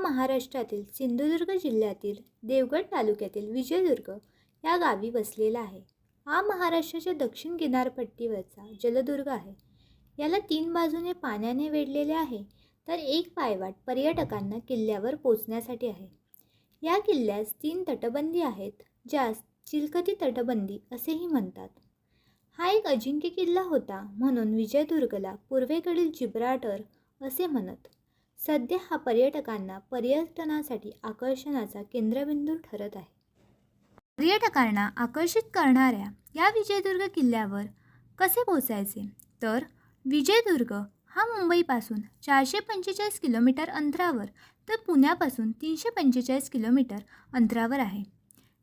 महाराष्ट्रातील सिंधुदुर्ग जिल्ह्यातील देवगड तालुक्यातील विजयदुर्ग या गावी वसलेला आहे. हा महाराष्ट्राच्या दक्षिण किनारपट्टीवरचा जलदुर्ग आहे. याला तीन बाजूने पाण्याने वेढलेले आहे तर एक पायवाट पर्यटकांना किल्ल्यावर पोचण्यासाठी आहे. या किल्ल्यास तीन तटबंदी आहेत ज्यास चिलखती तटबंदी असेही म्हणतात. हा एक अजिंक्य किल्ला होता म्हणून विजयदुर्गला पूर्वेकडील जिब्राटर असे म्हणत. सध्या हा पर्यटकांना पर्यटनासाठी आकर्षणाचा केंद्रबिंदू ठरत आहे. पर्यटकांना आकर्षित करणाऱ्या या विजयदुर्ग किल्ल्यावर कसे पोचायचे तर विजयदुर्ग हा मुंबईपासून चारशे पंचेचाळीस किलोमीटर अंतरावर तर पुण्यापासून तीनशे पंचेचाळीस किलोमीटर अंतरावर आहे.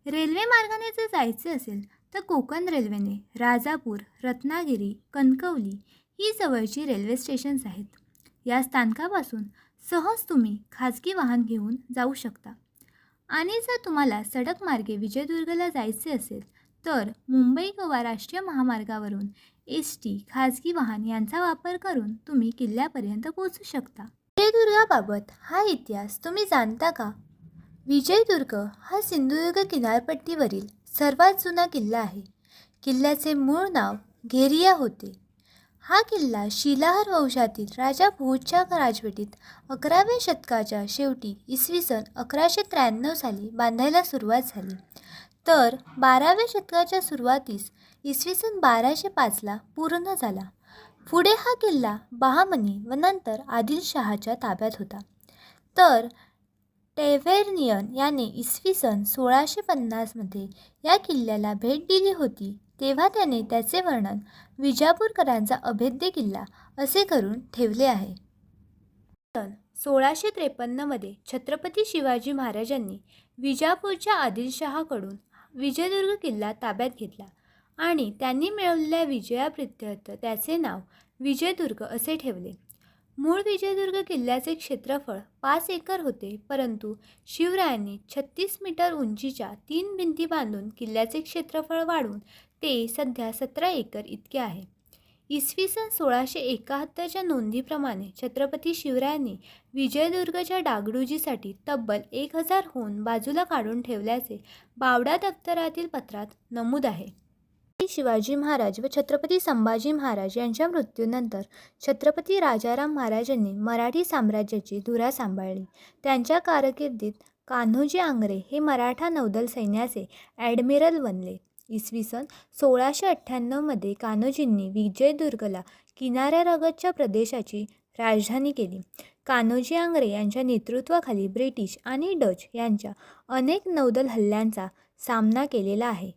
रेल्वे मार्गाने जर जायचे असेल तर कोकण रेल्वेने राजापूर रत्नागिरी कणकवली ही जवळची रेल्वे स्टेशन्स आहेत. या स्थानकापासून सहज तुम्ही खाजगी वाहन घेऊन जाऊ शकता. आणि जर तुम्हाला सडक मार्गे विजयदुर्गला जायचे असेल तर मुंबई गोवा राष्ट्रीय महामार्गावरून एस टी खाजगी वाहन यांचा वापर करून तुम्ही किल्ल्यापर्यंत पोहोचू शकता. विजयदुर्गाबाबत हा इतिहास तुम्ही जाणता का? विजयदुर्ग हा सिंधुदुर्ग किनारपट्टीवरील सर्वात जुना किल्ला आहे. किल्ल्याचे मूळ नाव घेरिया होते. हा किल्ला शिलाहार वंशातील राजा भोजच्या राजवटीत अकराव्या शतकाच्या शेवटी इसवी सन अकराशे त्र्याण्णव साली बांधायला सुरुवात झाली. तर बाराव्या शतकाच्या सुरुवातीस इसवी सन बाराशे पाचला पूर्ण झाला. पुढे हा किल्ला बहामनी व नंतर आदिलशहाच्या ताब्यात होता. तर टेव्हेर्नियन याने इसवी सन सोळाशे पन्नासमध्ये या किल्ल्याला भेट दिली होती. तेव्हा त्याने त्याचे वर्णन विजापूरकरांचा अभेद्य किल्ला असे करून ठेवले आहे. सन सोळाशे त्रेपन्नमध्ये छत्रपती शिवाजी महाराजांनी विजापूरच्या आदिलशहाकडून विजयदुर्ग किल्ला ताब्यात घेतला आणि त्यांनी मिळवलेल्या विजयाप्रित्यर्थ त्याचे नाव विजयदुर्ग असे ठेवले. मूळ विजयदुर्ग किल्ल्याचे क्षेत्रफळ पाच एकर होते परंतु शिवरायांनी छत्तीस मीटर उंचीच्या तीन भिंती बांधून किल्ल्याचे क्षेत्रफळ वाढवून ते सध्या सतरा एकर इतके आहे. इसवी सन सोळाशे एकाहत्तरच्या नोंदीप्रमाणे छत्रपती शिवरायांनी विजयदुर्गच्या डागडुजीसाठी तब्बल एक हजार होऊन बाजूला काढून ठेवल्याचे बावडा दफ्तरातील पत्रात नमूद आहे. शिवाजी महाराज व छत्रपती संभाजी महाराज यांच्या मृत्यूनंतर छत्रपती राजाराम महाराजांनी मराठी साम्राज्याची धुरा सांभाळली. त्यांच्या कारकिर्दीत कान्होजी आंग्रे हे मराठा नौदल सैन्याचे ॲडमिरल बनले. इसवी सन सोळाशे अठ्ठ्याण्णवमध्ये कान्होजींनी विजयदुर्गला किनाऱ्यालगतच्या प्रदेशाची राजधानी केली. कान्होजी आंग्रे यांच्या नेतृत्वाखाली ब्रिटिश आणि डच यांच्या अनेक नौदल हल्ल्यांचा सामना केलेला आहे.